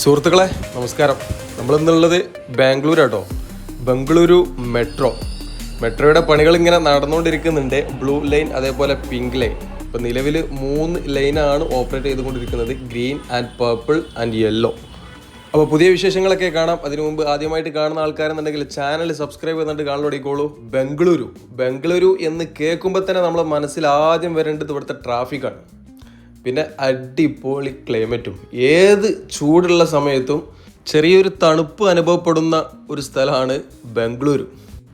സുഹൃത്തുക്കളെ നമസ്കാരം. നമ്മൾ നമ്മളിന്നുള്ളത് കേട്ടോ ബംഗളൂരു മെട്രോ. മെട്രോയുടെ പണികൾ ഇങ്ങനെ നടന്നുകൊണ്ടിരിക്കുന്നുണ്ട്. ബ്ലൂ ലൈൻ അതേപോലെ പിങ്ക് ലൈൻ. ഇപ്പം നിലവിൽ മൂന്ന് ലൈനാണ് ഓപ്പറേറ്റ് ചെയ്തുകൊണ്ടിരിക്കുന്നത്. Green and purple and yellow. അപ്പോൾ പുതിയ വിശേഷങ്ങളൊക്കെ കാണാം. അതിനു മുമ്പ് ആദ്യമായിട്ട് കാണുന്ന ആൾക്കാരെന്നുണ്ടെങ്കിൽ ചാനൽ സബ്സ്ക്രൈബ് ചെയ്തിട്ട് കാണലോടിക്കോളൂ ബംഗളൂരു. ബംഗളൂരു എന്ന് കേൾക്കുമ്പോൾ തന്നെ നമ്മളെ മനസ്സിൽ ആദ്യം വരേണ്ടത് ഇവിടുത്തെ ട്രാഫിക്കാണ്. പിന്നെ അടിപൊളി ക്ലൈമറ്റും ഏത് ചൂടുള്ള സമയത്തും ചെറിയൊരു തണുപ്പ് അനുഭവപ്പെടുന്ന ഒരു സ്ഥലമാണ് ബംഗളൂരു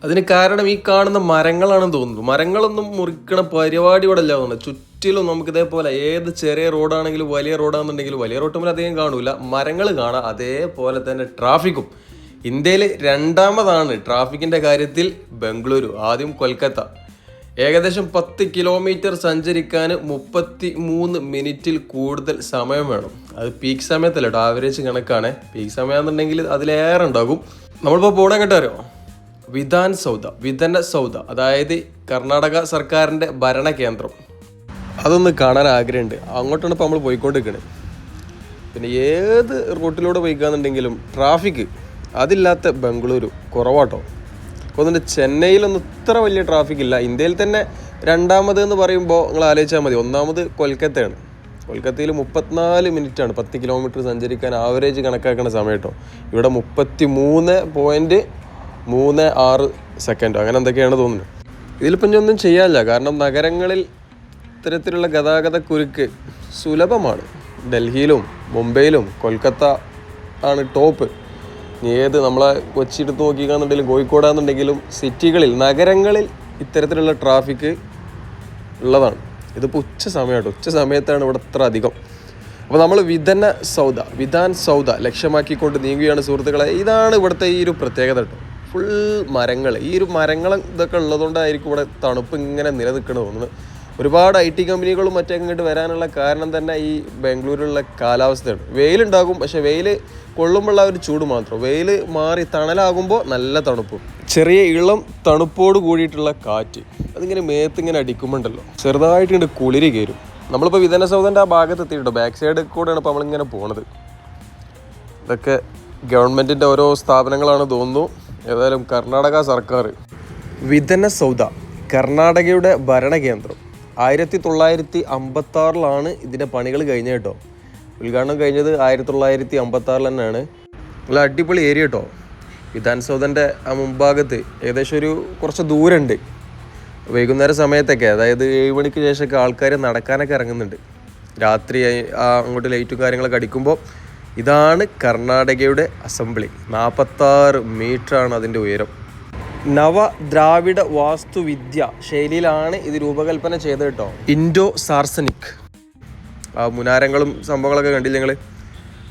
അതിന് കാരണം ഈ കാണുന്ന മരങ്ങളാണെന്ന് തോന്നുന്നു. മരങ്ങളൊന്നും മുറിക്കണ പരിപാടി ഇവിടെ അല്ല തോന്നുന്നത്. ചുറ്റിലും നമുക്ക് ഇതേപോലെ ഏത് ചെറിയ റോഡാണെങ്കിലും വലിയ റോഡാണെന്നുണ്ടെങ്കിലും വലിയ റോട്ടുമ്പോൾ അധികം കാണൂല. മരങ്ങൾ കാണാം. അതേപോലെ തന്നെ ട്രാഫിക്കും. ഇന്ത്യയിൽ രണ്ടാമതാണ് ട്രാഫിക്കിന്റെ കാര്യത്തിൽ ബംഗളൂരു ആദ്യം കൊൽക്കത്ത. ഏകദേശം പത്ത് കിലോമീറ്റർ സഞ്ചരിക്കാൻ മുപ്പത്തി മൂന്ന് മിനിറ്റിൽ കൂടുതൽ സമയം വേണം. അത് പീക്ക് സമയത്തല്ല കേട്ടോ ആവറേജ് കണക്കാണ്. പീക്ക് സമയമാണെന്നുണ്ടെങ്കിൽ അതിലേറെ ഉണ്ടാകും. നമ്മളിപ്പോൾ പോകണം കേട്ടോ വിധാൻ സൗദ വിധന സൗദ അതായത് കർണാടക സർക്കാരിന്റെ ഭരണ കേന്ദ്രം. അതൊന്ന് കാണാൻ ആഗ്രഹമുണ്ട്. അങ്ങോട്ടാണ് ഇപ്പോൾ നമ്മൾ പോയിക്കൊണ്ടിരിക്കുന്നത് പിന്നെ ഏത് റൂട്ടിലൂടെ പോയിക്കാന്നുണ്ടെങ്കിലും ട്രാഫിക് അതില്ലാത്ത ബംഗളൂരു കുറവാട്ടോ. അപ്പോൾ അതുകൊണ്ട് ചെന്നൈയിലൊന്നും ഇത്ര വലിയ ട്രാഫിക് ഇല്ല. ഇന്ത്യയിൽ തന്നെ രണ്ടാമത് എന്ന് പറയുമ്പോൾ നിങ്ങൾ ആലോചിച്ചാൽ മതി. ഒന്നാമത് കൊൽക്കത്തയാണ്. കൊൽക്കത്തയിൽ മുപ്പത്തിനാല് ആണ് പത്ത് കിലോമീറ്റർ സഞ്ചരിക്കാൻ ആവറേജ് കണക്കാക്കുന്ന സമയം കേട്ടോ. ഇവിടെ മുപ്പത്തി മൂന്ന് പോയിന്റ് മൂന്ന് ആറ് സെക്കൻഡ് അങ്ങനെ എന്തൊക്കെയാണ് തോന്നുന്നത്? ഇതിലിപ്പം പിന്നെ ഒന്നും ചെയ്യാനില്ല. കാരണം നഗരങ്ങളിൽ ഇത്തരത്തിലുള്ള ഗതാഗത കുരുക്ക് സുലഭമാണ്. ഡൽഹിയിലും മുംബൈയിലും കൊൽക്കത്ത ആണ് ടോപ്പ് ഏത് നമ്മളെ കൊച്ചി എടുത്ത് നോക്കിക്കാന്നുണ്ടെങ്കിലും കോഴിക്കോടാന്നുണ്ടെങ്കിലും സിറ്റികളിൽ നഗരങ്ങളിൽ ഇത്തരത്തിലുള്ള ട്രാഫിക് ഉള്ളതാണ്. ഇതിപ്പോൾ ഉച്ച സമയമാണ് ഉച്ച സമയത്താണ് ഇവിടെ ഇത്ര അധികം. അപ്പോൾ നമ്മൾ വിതന സൗദ വിധാൻ സൗദ ലക്ഷ്യമാക്കിക്കൊണ്ട് നീങ്ങുകയാണ് സുഹൃത്തുക്കളെ. ഇതാണ് ഇവിടുത്തെ ഈ ഒരു പ്രത്യേകത കേട്ടോ. ഫുൾ മരങ്ങൾ ഈ ഒരു മരങ്ങൾ ഇതൊക്കെ ഉള്ളതുകൊണ്ടായിരിക്കും ഇവിടെ തണുപ്പ് ഇങ്ങനെ നിലനിൽക്കണത് തോന്നുന്നത്. ഒരുപാട് ഐ ടി കമ്പനികളും മറ്റേ ഇങ്ങോട്ട് വരാനുള്ള കാരണം തന്നെ ഈ ബാംഗ്ലൂരിലുള്ള കാലാവസ്ഥയാണ്. വെയിലുണ്ടാകും പക്ഷേ വെയിൽ കൊള്ളുമ്പോഴുള്ള ഒരു ചൂട് മാത്രം. വെയിൽ മാറി തണലാകുമ്പോൾ നല്ല തണുപ്പും. ചെറിയ ഇളം തണുപ്പോട് കൂടിയിട്ടുള്ള കാറ്റ്. അതിങ്ങനെ മേത്തിങ്ങനെ അടിക്കുമ്പോണ്ടല്ലോ. ചെറുതായിട്ട് ഇങ്ങോട്ട് കുളിരി കയറും നമ്മളിപ്പോൾ വിതന സൗദന്റെ ആ ഭാഗത്ത് എത്തിയിട്ടോ ബാക്ക് സൈഡ് കൂടെയാണ് ഇപ്പോൾ നമ്മളിങ്ങനെ പോണത്. ഇതൊക്കെ ഗവൺമെന്റിന്റെ ഓരോ സ്ഥാപനങ്ങളാണ് തോന്നുന്നു. ഏതായാലും കർണാടക സർക്കാർ വിതന സൗദ കർണാടകയുടെ ഭരണകേന്ദ്രം ആയിരത്തി തൊള്ളായിരത്തി അമ്പത്താറിലാണ് ഇതിന്റെ പണികൾ കഴിഞ്ഞ കേട്ടോ. ഉദ്ഘാടനം കഴിഞ്ഞത് ആയിരത്തി തൊള്ളായിരത്തി അമ്പത്താറിൽ തന്നെയാണ് നല്ല അടിപൊളി ഏരിയ കേട്ടോ. വിധാൻ സൗദന്റെ ആ മുൻഭാഗത്ത് ഏകദേശം ഒരു കുറച്ച് ദൂരമുണ്ട്. വൈകുന്നേര സമയത്തൊക്കെ അതായത് ഏഴ് മണിക്ക് ശേഷമൊക്കെ ആൾക്കാർ നടക്കാനൊക്കെ ഇറങ്ങുന്നുണ്ട്. രാത്രി അങ്ങോട്ട് ലൈറ്റും കാര്യങ്ങളൊക്കെ അടിക്കുമ്പോൾ ഇതാണ് കർണാടകയുടെ അസംബ്ലി. നാൽപ്പത്താറ് മീറ്ററാണ് അതിന്റെ ഉയരം. നവ ദ്രാവിഡ വാസ്തുവിദ്യ ശൈലിയിലാണ് ഇത് രൂപകൽപ്പന ചെയ്തത് കേട്ടോ. Indo saracenic. ആ മുനാരങ്ങളും സംഭവങ്ങളൊക്കെ കണ്ടില്ല ഞങ്ങൾ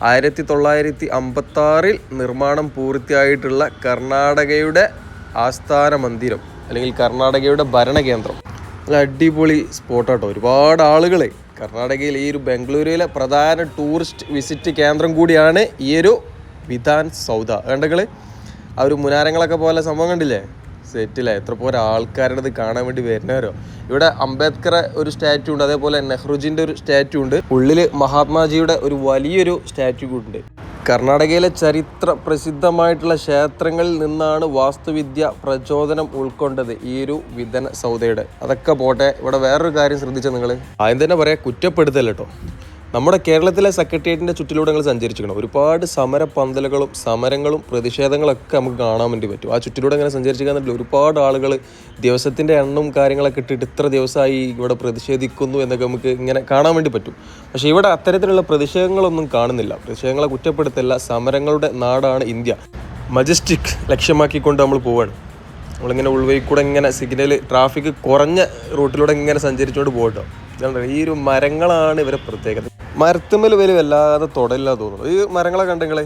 ആയിരത്തി തൊള്ളായിരത്തി അമ്പത്തി ആറിൽ നിർമ്മാണം പൂർത്തിയായിട്ടുള്ള കർണാടകയുടെ ആസ്ഥാന മന്ദിരം അല്ലെങ്കിൽ കർണാടകയുടെ ഭരണകേന്ദ്രം. നല്ല അടിപൊളി സ്പോട്ടാട്ടോ ഒരുപാട് ആളുകൾ കർണാടകയിൽ ഈ ഒരു ബംഗളൂരുവിലെ പ്രധാന ടൂറിസ്റ്റ് വിസിറ്റ് കേന്ദ്രം കൂടിയാണ് ഈ ഒരു വിധാൻ സൗദ കണ്ടകൾ ആ ഒരു മുനാരങ്ങളൊക്കെ പോലെ സംഭവം കണ്ടില്ലേ? സെറ്റിലെ എത്ര പോലെ ആൾക്കാരുടെ കാണാൻ വേണ്ടി വരുന്നവരോ? ഇവിടെ അംബേദ്കർ ഒരു സ്റ്റാറ്റ്യൂ ഉണ്ട്. അതേപോലെ നെഹ്റുജിന്റെ ഒരു സ്റ്റാറ്റ്യൂ ഉണ്ട്. ഉള്ളിൽ മഹാത്മാജിയുടെ ഒരു വലിയൊരു സ്റ്റാറ്റ്യൂ ഉണ്ട്. കർണാടകയിലെ ചരിത്ര പ്രസിദ്ധമായിട്ടുള്ള ക്ഷേത്രങ്ങളിൽ നിന്നാണ് വാസ്തുവിദ്യ പ്രചോദനം ഉൾക്കൊണ്ടത് ഈ ഒരു വിതന സൗദയുടെ. അതൊക്കെ പോട്ടെ. ഇവിടെ വേറൊരു കാര്യം ശ്രദ്ധിച്ച നിങ്ങൾ ആദ്യം തന്നെ പറയാം കുറ്റപ്പെടുത്തല്ലോ നമ്മുടെ കേരളത്തിലെ സെക്രട്ടേറിയറ്റിന്റെ ചുറ്റിലൂടെ ഞങ്ങൾ സഞ്ചരിച്ചിരിക്കണം ഒരുപാട് സമര പന്തലുകളും സമരങ്ങളും പ്രതിഷേധങ്ങളൊക്കെ നമുക്ക് കാണാൻ വേണ്ടി പറ്റും. ആ ചുറ്റിലൂടെ അങ്ങനെ സഞ്ചരിച്ചിരിക്കാൻ ഒരുപാട് ആളുകൾ ദിവസത്തിന്റെ എണ്ണവും കാര്യങ്ങളൊക്കെ ഇട്ടിട്ട് ഇത്ര ദിവസമായി ഇവിടെ പ്രതിഷേധിക്കുന്നു എന്നൊക്കെ നമുക്ക് ഇങ്ങനെ കാണാൻ വേണ്ടി പറ്റും. പക്ഷേ ഇവിടെ അത്തരത്തിലുള്ള പ്രതിഷേധങ്ങളൊന്നും കാണുന്നില്ല. പ്രതിഷേധങ്ങളെ കുറ്റപ്പെടുത്തല്ല. സമരങ്ങളുടെ നാടാണ് ഇന്ത്യ. മജസ്റ്റിക് ലക്ഷ്യമാക്കിക്കൊണ്ട് നമ്മൾ പോവാണ്. നമ്മളിങ്ങനെ ഉൾവഴി കൂടെ ഇങ്ങനെ സിഗ്നൽ ട്രാഫിക് കുറഞ്ഞ റൂട്ടിലൂടെ ഇങ്ങനെ സഞ്ചരിച്ചുകൊണ്ട് പോകട്ടോ ഈ ഒരു മരങ്ങളാണ് ഇവരെ പ്രത്യേകത. മരത്തുമ്മൽ വരെ വല്ലാതെ തൊടയില്ല തോന്നുന്നു ഈ മരങ്ങളെ കണ്ടെങ്കിലേ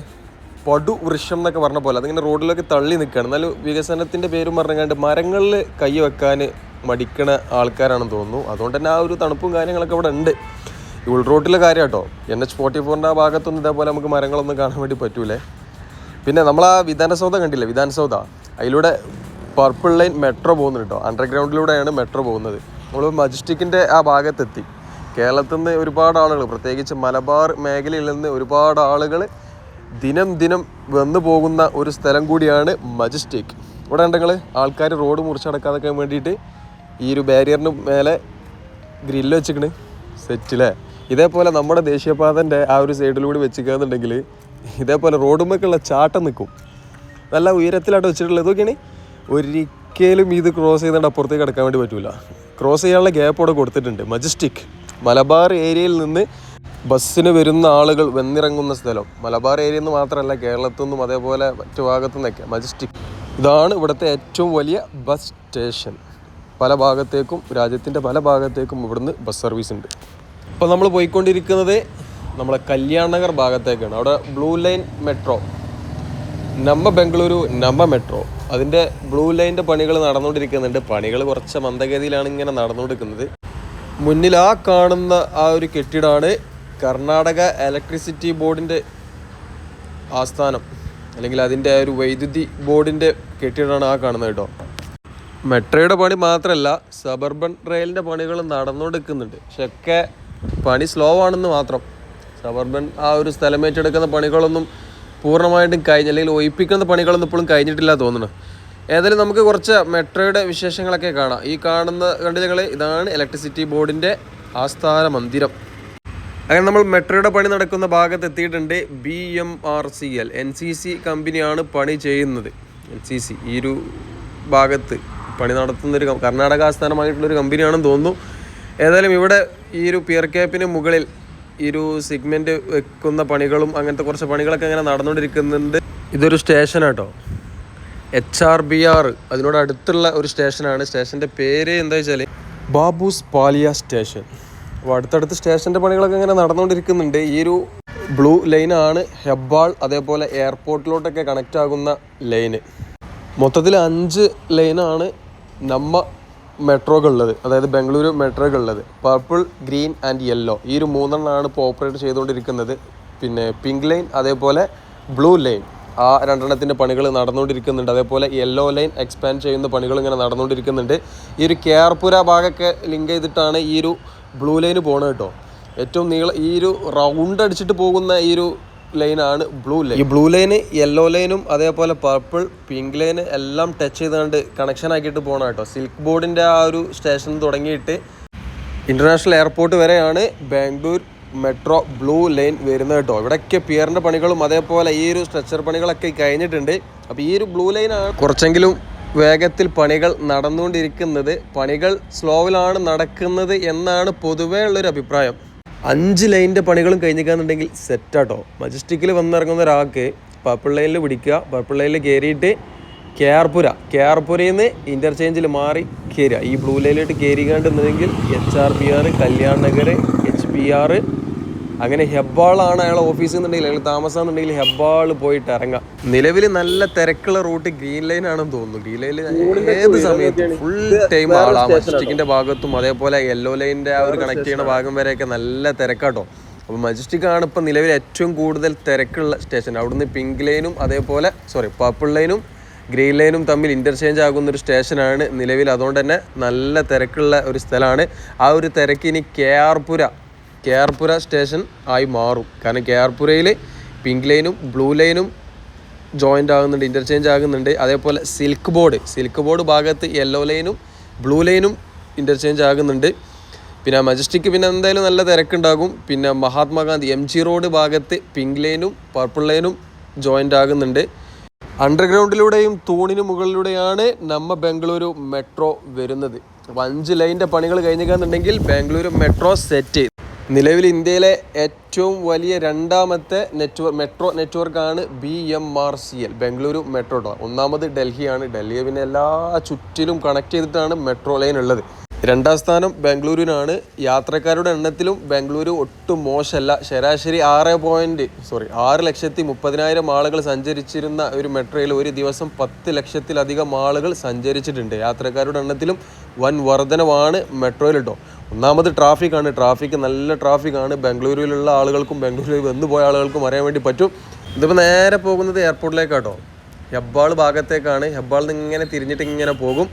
പടു വൃക്ഷം എന്നൊക്കെ പറഞ്ഞ പോലെ അതിങ്ങനെ റോഡിലൊക്കെ തള്ളി നിൽക്കുകയാണ് എന്നാലും വികസനത്തിന്റെ പേരും പറഞ്ഞുകൊണ്ട് മരങ്ങളിൽ കൈ വെക്കാൻ മടിക്കണ ആൾക്കാരാണെന്ന് തോന്നുന്നു. അതുകൊണ്ട് തന്നെ ആ ഒരു തണുപ്പും കാര്യങ്ങളൊക്കെ ഇവിടെ ഉണ്ട്. ഉൾറോട്ടിലെ കാര്യം കേട്ടോ. എൻ എച്ച് ഫോർട്ടി ഫോറിന്റെ ആ ഭാഗത്തൊന്നും ഇതേപോലെ നമുക്ക് മരങ്ങളൊന്നും കാണാൻ വേണ്ടി പറ്റൂലേ. പിന്നെ നമ്മൾ ആ വിധാനസൗധ കണ്ടില്ലേ? വിധാനസൗധ അതിലൂടെ പർപ്പിൾ ലൈൻ മെട്രോ പോകുന്നുണ്ട് കേട്ടോ. അണ്ടർഗ്രൗണ്ടിലൂടെയാണ് മെട്രോ പോകുന്നത്. നമ്മൾ മജസ്റ്റിക്കിന്റെ ആ ഭാഗത്തെത്തി. കേരളത്തിൽ നിന്ന് ഒരുപാട് ആളുകൾ പ്രത്യേകിച്ച് മലബാർ മേഖലയിൽ നിന്ന് ഒരുപാട് ആളുകൾ ദിനം ദിനം വന്നു പോകുന്ന ഒരു സ്ഥലം കൂടിയാണ് മജസ്റ്റിക്. ഇവിടെ ഉണ്ടെങ്കിൽ ആൾക്കാർ റോഡ് മുറിച്ചടക്കാതൊക്കെ വേണ്ടിയിട്ട് ഈ ഒരു ബാരിയറിന് മേലെ ഗ്രില്ല് വെച്ചിക്കണ്. സെറ്റില്ലേ ഇതേപോലെ നമ്മുടെ ദേശീയപാതന്റെ ആ ഒരു സൈഡിലൂടെ വെച്ചിക്കാന്നുണ്ടെങ്കിൽ ഇതേപോലെ റോഡുമൊക്കെയുള്ള ചാട്ടം നിൽക്കും നല്ല ഉയരത്തിലായിട്ട് വെച്ചിട്ടുള്ളത്. ഇതൊക്കെയാണ് ഒരിക്കലും ഇത് ക്രോസ് ചെയ്തുകൊണ്ട് അപ്പുറത്തേക്ക് കിടക്കാൻ വേണ്ടി പറ്റൂല. ക്രോസ് ചെയ്യാനുള്ള ഗ്യാപ്പ് അവിടെ കൊടുത്തിട്ടുണ്ട്. മജസ്റ്റിക് മലബാർ ഏരിയയിൽ നിന്ന് ബസ്സിന് വരുന്ന ആളുകൾ വന്നിറങ്ങുന്ന സ്ഥലം. മലബാർ ഏരിയയിൽ നിന്ന് മാത്രമല്ല കേരളത്തിൽ നിന്നും അതേപോലെ മറ്റു ഭാഗത്തു നിന്നൊക്കെ മജസ്റ്റിക് ഇതാണ് ഇവിടുത്തെ ഏറ്റവും വലിയ ബസ് സ്റ്റേഷൻ പല ഭാഗത്തേക്കും രാജ്യത്തിന്റെ പല ഭാഗത്തേക്കും ഇവിടുന്ന് ബസ് സർവീസ് ഉണ്ട്. ഇപ്പോൾ നമ്മൾ പോയിക്കൊണ്ടിരിക്കുന്നത് നമ്മളെ കല്യാൺ നഗർ ഭാഗത്തേക്കാണ്. അവിടെ ബ്ലൂ ലൈൻ മെട്രോ നമ്മ ബംഗളൂരു നമ്മ മെട്രോ അതിന്റെ ബ്ലൂ ലൈന്റെ പണികൾ നടന്നുകൊണ്ടിരിക്കുന്നുണ്ട്. പണികൾ കുറച്ച് മന്ദഗതിയിലാണ് ഇങ്ങനെ നടന്നുകൊണ്ടിരിക്കുന്നത് മുന്നിൽ ആ കാണുന്ന ആ ഒരു കെട്ടിടമാണ് കർണാടക ഇലക്ട്രിസിറ്റി ബോർഡിന്റെ ആസ്ഥാനം. അല്ലെങ്കിൽ അതിന്റെ ഒരു വൈദ്യുതി ബോർഡിന്റെ കെട്ടിടമാണ് ആ കാണുന്നത് കേട്ടോ. മെട്രോയുടെ പണി മാത്രമല്ല സബർബൻ റെയിലിന്റെ പണികൾ നടന്നുകൊടുക്കുന്നുണ്ട്. പക്ഷെ ഒക്കെ പണി സ്ലോ ആണെന്ന് മാത്രം. സബർബൻ ആ ഒരു സ്ഥലം ഏറ്റെടുക്കുന്ന പണികളൊന്നും പൂർണമായിട്ടും കഴിഞ്ഞ അല്ലെങ്കിൽ ഒഴിപ്പിക്കുന്ന പണികളൊന്നും ഇപ്പോഴും കഴിഞ്ഞിട്ടില്ല തോന്നുന്നു. ഏതായാലും നമുക്ക് കുറച്ച് മെട്രോയുടെ വിശേഷങ്ങളൊക്കെ കാണാം. ഈ കാണുന്ന കണ്ടു ഞങ്ങൾ ഇതാണ് ഇലക്ട്രിസിറ്റി ബോർഡിന്റെ ആസ്ഥാന മന്ദിരം. അങ്ങനെ നമ്മൾ മെട്രോയുടെ പണി നടക്കുന്ന ഭാഗത്ത് എത്തിയിട്ടുണ്ട് B M R C L N C C കമ്പനിയാണ് പണി ചെയ്യുന്നത്. എൻ സി സി ഈ ഒരു ഭാഗത്ത് പണി നടത്തുന്നൊരു കർണാടക ആസ്ഥാനമായിട്ടുള്ളൊരു കമ്പനിയാണെന്ന് തോന്നുന്നു. ഏതായാലും ഇവിടെ ഈ ഒരു പിയർ ക്യാപ്പിന് മുകളിൽ ഈ ഒരു സിഗ്മെന്റ് വെക്കുന്ന പണികളും അങ്ങനത്തെ കുറച്ച് പണികളൊക്കെ ഇങ്ങനെ നടന്നുകൊണ്ടിരിക്കുന്നുണ്ട് ഇതൊരു സ്റ്റേഷനാട്ടോ എച്ച് ആർ ബി ആർ അതിനോട് അടുത്തുള്ള ഒരു സ്റ്റേഷനാണ് സ്റ്റേഷന്റെ പേര് എന്താ വെച്ചാൽ ബാബൂസ് പാലിയ സ്റ്റേഷൻ അപ്പോൾ അടുത്തടുത്ത് സ്റ്റേഷന്റെ പണികളൊക്കെ ഇങ്ങനെ നടന്നുകൊണ്ടിരിക്കുന്നുണ്ട് ഈ ഒരു ബ്ലൂ ലൈനാണ് ഹെബ്ബാൾ അതേപോലെ എയർപോർട്ടിലോട്ടൊക്കെ കണക്റ്റ് ആകുന്ന ലൈന് മൊത്തത്തിൽ അഞ്ച് ലൈനാണ് നമ്മ മെട്രോകളുള്ളത് അതായത് ബംഗളൂരു മെട്രോകളുള്ളത് പർപ്പിൾ ഗ്രീൻ ആൻഡ് യെല്ലോ ഈ ഒരു മൂന്നെണ്ണമാണ് ഇപ്പോൾ ഓപ്പറേറ്റ് ചെയ്തുകൊണ്ടിരിക്കുന്നത്. പിന്നെ പിങ്ക് ലൈൻ അതേപോലെ ബ്ലൂ ലൈൻ ആ രണ്ടെണ്ണത്തിന്റെ പണികൾ നടന്നുകൊണ്ടിരിക്കുന്നുണ്ട്. അതേപോലെ യെല്ലോ ലൈൻ എക്സ്പാൻഡ് ചെയ്യുന്ന പണികൾ ഇങ്ങനെ നടന്നുകൊണ്ടിരിക്കുന്നുണ്ട്. ഈ ഒരു കേർപുര ഭാഗമൊക്കെ ലിങ്ക് ചെയ്തിട്ടാണ് ഈ ഒരു ബ്ലൂ ലൈന് പോണത് കേട്ടോ. ഏറ്റവും നീള ഈ ഒരു റൗണ്ട് അടിച്ചിട്ട് പോകുന്ന ഈ ഒരു ലൈനാണ് ബ്ലൂ ലൈൻ. ഈ ബ്ലൂ ലൈന് യെല്ലോ ലൈനും അതേപോലെ പർപ്പിൾ പിങ്ക് ലൈന് എല്ലാം ടച്ച് ചെയ്തുകൊണ്ട് കണക്ഷൻ ആക്കിയിട്ട് പോകണം കേട്ടോ. സിൽക്ക് ബോർഡിന്റെ ആ ഒരു സ്റ്റേഷൻ തുടങ്ങിയിട്ട് ഇന്റർനാഷണൽ എയർപോർട്ട് വരെയാണ് ബാംഗ്ലൂർ മെട്രോ ബ്ലൂ ലൈൻ വരുന്നത് കേട്ടോ. ഇവിടെയൊക്കെ പിയറിന്റെ പണികളും അതേപോലെ ഈ ഒരു സ്ട്രെച്ചർ പണികളൊക്കെ കഴിഞ്ഞിട്ടുണ്ട്. അപ്പോൾ ഈ ഒരു ബ്ലൂ ലൈനാണ് കുറച്ചെങ്കിലും വേഗത്തിൽ പണികൾ നടന്നുകൊണ്ടിരിക്കുന്നത്. പണികൾ സ്ലോവിലാണ് നടക്കുന്നത് എന്നാണ് പൊതുവേ ഉള്ളൊരു അഭിപ്രായം. അഞ്ച് ലൈനിന്റെ പണികളും കഴിഞ്ഞിരിക്കുകയെന്നുണ്ടെങ്കിൽ സെറ്റാട്ടോ. മജസ്റ്റിക്കിൽ വന്നിറങ്ങുന്ന ഒരാൾക്ക് പർപ്പിൾ ലൈനിൽ പിടിക്കുക പർപ്പിൾ ലൈനിൽ കയറിയിട്ട് കേർപുര കേർപുരയിൽ നിന്ന് ഇന്റർചേഞ്ചിൽ മാറി കയറുക ഈ ബ്ലൂ ലൈനിലോട്ട് കയറിക്കാണ്ടുണ്ടെങ്കിൽ H R P R Kalyan Nagar H P R അങ്ങനെ ഹെബ്ബാളാണ് അയാളെ ഓഫീസിൽ നിന്നുണ്ടെങ്കിൽ അയാൾ താമസം എന്നുണ്ടെങ്കിൽ ഹെബ്ബാൾ പോയിട്ട് ഇറങ്ങാം. നിലവിൽ നല്ല തിരക്കുള്ള റൂട്ട് ഗ്രീൻ ലൈൻ ആണെന്ന് തോന്നുന്നു. ഗ്രീൻ ലൈനിൽ ഏത് സമയത്ത് ഫുൾ ടൈം ആളാ. മജസ്റ്റിക്കിന്റെ ഭാഗത്തും അതേപോലെ യെല്ലോ ലൈനിന്റെ ആ ഒരു കണക്ട് ചെയ്യുന്ന ഭാഗം വരെയൊക്കെ നല്ല തിരക്കാട്ടോ. അപ്പോൾ മജസ്റ്റിക് ആണ് ഇപ്പം നിലവിൽ ഏറ്റവും കൂടുതൽ തിരക്കുള്ള സ്റ്റേഷൻ അവിടുന്ന് പിങ്ക് ലൈനും അതേപോലെ സോറി പർപ്പിൾ ലൈനും ഗ്രീൻ ലൈനും തമ്മിൽ ഇന്റർചേഞ്ച് ആകുന്ന ഒരു സ്റ്റേഷനാണ് നിലവിൽ. അതുകൊണ്ട് തന്നെ നല്ല തിരക്കുള്ള ഒരു സ്ഥലമാണ്. ആ ഒരു തിരക്ക് ഇനി കെ ആർപുര കെ സ്റ്റേഷൻ ആയി മാറും. കാരണം കെ പിങ്ക് ലൈനും ബ്ലൂ ലൈനും ജോയിന്റ് ആകുന്നുണ്ട് ഇന്റർചേഞ്ച് ആകുന്നുണ്ട്. അതേപോലെ സിൽക്ക് ബോർഡ് സിൽക്ക് ബോർഡ് ഭാഗത്ത് യെല്ലോ ലൈനും ബ്ലൂ ലൈനും ഇന്റർചേഞ്ച് ആകുന്നുണ്ട്. പിന്നെ മജസ്റ്റിക്ക് പിന്നെ എന്തായാലും നല്ല തിരക്കുണ്ടാകും. പിന്നെ മഹാത്മാഗാന്ധി എം ജി റോഡ് ഭാഗത്ത് പിങ്ക് ലൈനും പർപ്പിൾ ലൈനും ജോയിന്റ് ആകുന്നുണ്ട്. അണ്ടർഗ്രൗണ്ടിലൂടെയും തൂണിന് മുകളിലൂടെയാണ് നമ്മ ബംഗളൂരു മെട്രോ വരുന്നത്. അപ്പോൾ അഞ്ച് ലൈനിന്റെ പണികൾ കഴിഞ്ഞിരിക്കുകയെന്നുണ്ടെങ്കിൽ ബാംഗ്ലൂർ മെട്രോ സെറ്റ് നിലവിൽ ഇന്ത്യയിലെ ഏറ്റവും വലിയ രണ്ടാമത്തെ നെറ്റ്വർക്ക് മെട്രോ നെറ്റ്വർക്കാണ് B M R C L Bengaluru metro ഒന്നാമത് ഡൽഹിയാണ്. ഡൽഹിയെ പിന്നെ എല്ലാ ചുറ്റിലും കണക്ട് ചെയ്തിട്ടാണ് മെട്രോ ലൈൻ ഉള്ളത്. രണ്ടാം സ്ഥാനം ബാംഗ്ലൂരിനാണ്. യാത്രക്കാരുടെ എണ്ണത്തിലും ബാംഗ്ലൂരു ഒട്ടും മോശമല്ല. ശരാശരി ആറ് പോയിന്റ് സോറി ആറ് ലക്ഷത്തി മുപ്പതിനായിരം ആളുകൾ സഞ്ചരിച്ചിരുന്ന ഒരു മെട്രോയിൽ ഒരു ദിവസം പത്ത് ലക്ഷത്തിലധികം ആളുകൾ സഞ്ചരിച്ചിട്ടുണ്ട്. യാത്രക്കാരുടെ എണ്ണത്തിലും വൻ വർധനവാണ് മെട്രോയിൽ കേട്ടോ ഒന്നാമത് ട്രാഫിക്കാണ്. ട്രാഫിക് നല്ല ട്രാഫിക്കാണ്. ബാംഗ്ലൂരിലുള്ള ആളുകൾക്കും ബാംഗ്ലൂരിൽ വന്നു പോയ ആളുകൾക്കും അറിയാൻ വേണ്ടി പറ്റും. ഇതിപ്പോൾ നേരെ പോകുന്നത് എയർപോർട്ടിലേക്കാട്ടോ. ഹെബ്ബാൾ ഭാഗത്തേക്കാണ്. ഹെബ്ബാളിൽ നിന്ന് ഇങ്ങനെ തിരിഞ്ഞിട്ട് ഇങ്ങനെ പോകും.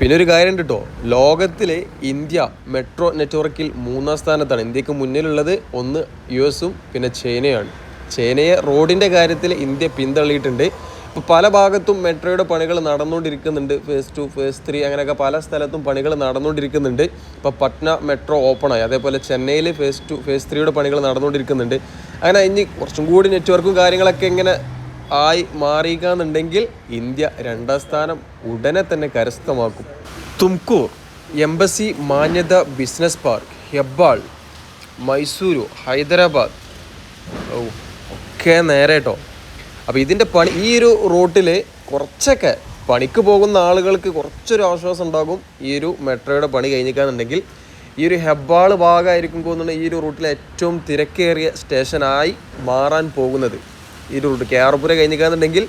പിന്നെ ഒരു കാര്യം കേട്ടോ ലോകത്തിലെ ഇന്ത്യ മെട്രോ നെറ്റ്വർക്കിൽ മൂന്നാം സ്ഥാനത്താണ്. ഇന്ത്യയ്ക്ക് മുന്നിലുള്ളത് ഒന്ന് യു എസും പിന്നെ ചൈനയാണ്. ചൈനയെ റോഡിന്റെ കാര്യത്തിൽ ഇന്ത്യ പിന്തള്ളിയിട്ടുണ്ട്. ഇപ്പോൾ പല ഭാഗത്തും മെട്രോയുടെ പണികൾ നടന്നുകൊണ്ടിരിക്കുന്നുണ്ട്. ഫേസ് ടു ഫേസ് ത്രീ അങ്ങനെയൊക്കെ പല സ്ഥലത്തും പണികൾ നടന്നുകൊണ്ടിരിക്കുന്നുണ്ട്. ഇപ്പോൾ പട്ന മെട്രോ ഓപ്പണായി. അതേപോലെ ചെന്നൈയിൽ ഫേസ് ടു ഫേസ് ത്രീയുടെ പണികൾ നടന്നുകൊണ്ടിരിക്കുന്നുണ്ട്. അങ്ങനെ ഇനി കുറച്ചും കൂടി നെറ്റ്വർക്കും കാര്യങ്ങളൊക്കെ ഇങ്ങനെ ആയി മാറിയിക്കാന്നുണ്ടെങ്കിൽ ഇന്ത്യ രണ്ടാം സ്ഥാനം ഉടനെ തന്നെ കരസ്ഥമാക്കും. Tumkur embassy Manyata business park Hebbal Mysuru Hyderabad. ഒക്കെ നേരെ കേട്ടോ അപ്പോൾ ഇതിന്റെ പണി ഈ ഒരു റൂട്ടിൽ കുറച്ചൊക്കെ പണിക്ക് പോകുന്ന ആളുകൾക്ക് കുറച്ചൊരു ആശ്വാസം ഉണ്ടാകും ഈ ഒരു മെട്രോയുടെ പണി കഴിഞ്ഞിക്കാന്നുണ്ടെങ്കിൽ. ഈ ഒരു ഹെബ്ബാൾ ഭാഗമായിരിക്കും പോകുന്നുണ്ടെങ്കിൽ ഈ ഒരു റൂട്ടിലെ ഏറ്റവും തിരക്കേറിയ സ്റ്റേഷനായി മാറാൻ പോകുന്നത്. ഈ റൂട്ട് കഴിഞ്ഞ് നിൽക്കാന്നുണ്ടെങ്കിൽ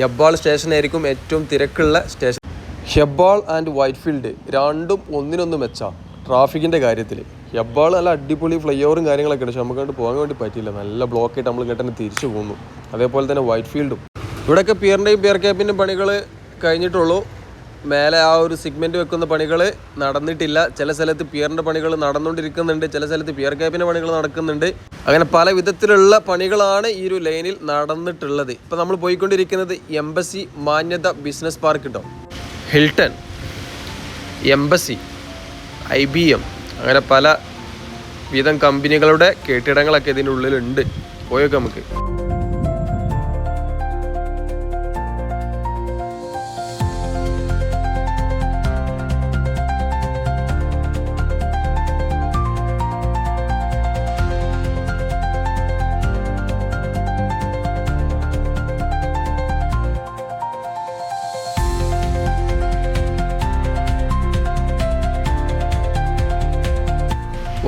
ഹെബ്ബാൾ സ്റ്റേഷനായിരിക്കും ഏറ്റവും തിരക്കുള്ള സ്റ്റേഷൻ ഹെബ്ബാൾ ആൻഡ് വൈറ്റ്ഫീൽഡ് രണ്ടും ഒന്നിനൊന്ന് മെച്ചാ ട്രാഫിക്കിന്റെ കാര്യത്തിൽ. ഹെബ്ബാൾ നല്ല അടിപൊളി ഫ്ലൈ ഓവറും കാര്യങ്ങളൊക്കെ ഉണ്ട്. പക്ഷെ നമുക്ക് പോകാൻ വേണ്ടി പറ്റിയില്ല. നല്ല ബ്ലോക്ക് ആയിട്ട് നമ്മൾ ഇങ്ങോട്ട് തിരിച്ചു പോകുന്നു. അതേപോലെ തന്നെ വൈറ്റ് ഫീൽഡും ഇവിടെയൊക്കെ പിയറിന്റെയും പിയർ ക്യാപ്പിന്റെയും പണികൾ കഴിഞ്ഞിട്ടുള്ളൂ. മേലെ ആ ഒരു സിഗ്മെന്റ് വെക്കുന്ന പണികൾ നടന്നിട്ടില്ല. ചില സ്ഥലത്ത് പിയറിന്റെ പണികൾ നടന്നുകൊണ്ടിരിക്കുന്നുണ്ട്. ചില സ്ഥലത്ത് പിയർ ക്യാപ്പിന്റെ പണികൾ നടക്കുന്നുണ്ട്. അങ്ങനെ പല വിധത്തിലുള്ള പണികളാണ് ഈ ഒരു ലൈനിൽ നടന്നിട്ടുള്ളത്. ഇപ്പോൾ നമ്മൾ പോയിക്കൊണ്ടിരിക്കുന്നത് എംബസി മാന്യത ബിസിനസ് പാർക്ക് കേട്ടോ Hilton embassy I B M അങ്ങനെ പല വിധം കമ്പനികളുടെ കെട്ടിടങ്ങളൊക്കെ ഇതിന്റെ ഉള്ളിലുണ്ട് പോയൊക്കെ നമുക്ക്.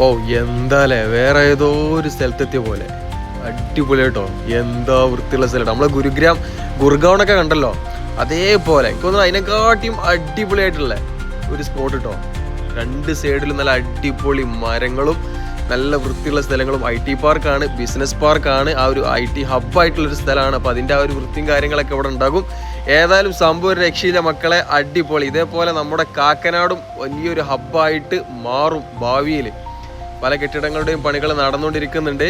ഓ എന്താലേ? വേറെ ഏതോ ഒരു സ്ഥലത്തെത്തിയ പോലെ. അടിപൊളി കേട്ടോ എന്താ വൃത്തിയുള്ള സ്ഥലം നമ്മളെ ഗുരുഗ്രാം ഗുർഗാവണൊക്കെ കണ്ടല്ലോ? അതേപോലെ. എനിക്ക് തോന്നുന്നു അതിനെക്കാട്ടിയും അടിപൊളിയായിട്ടുള്ള ഒരു സ്പോട്ട് കേട്ടോ രണ്ട് സൈഡിലും നല്ല അടിപൊളി മരങ്ങളും നല്ല വൃത്തിയുള്ള സ്ഥലങ്ങളും. ഐ ടി പാർക്കാണ് ബിസിനസ് പാർക്കാണ് ആ ഒരു ഐ ടി ഹബ്ബായിട്ടുള്ളൊരു സ്ഥലമാണ്. അപ്പോൾ അതിന്റെ ആ ഒരു വൃത്തിയും കാര്യങ്ങളൊക്കെ ഇവിടെ ഉണ്ടാകും. ഏതായാലും സംഭവം രക്ഷയിലെ മക്കളെ. അടിപൊളി. ഇതേപോലെ നമ്മുടെ കാക്കനാടും വലിയൊരു ഹബ്ബായിട്ട് മാറും ഭാവിയിൽ പല കെട്ടിടങ്ങളുടെയും പണികൾ നടന്നുകൊണ്ടിരിക്കുന്നുണ്ട്.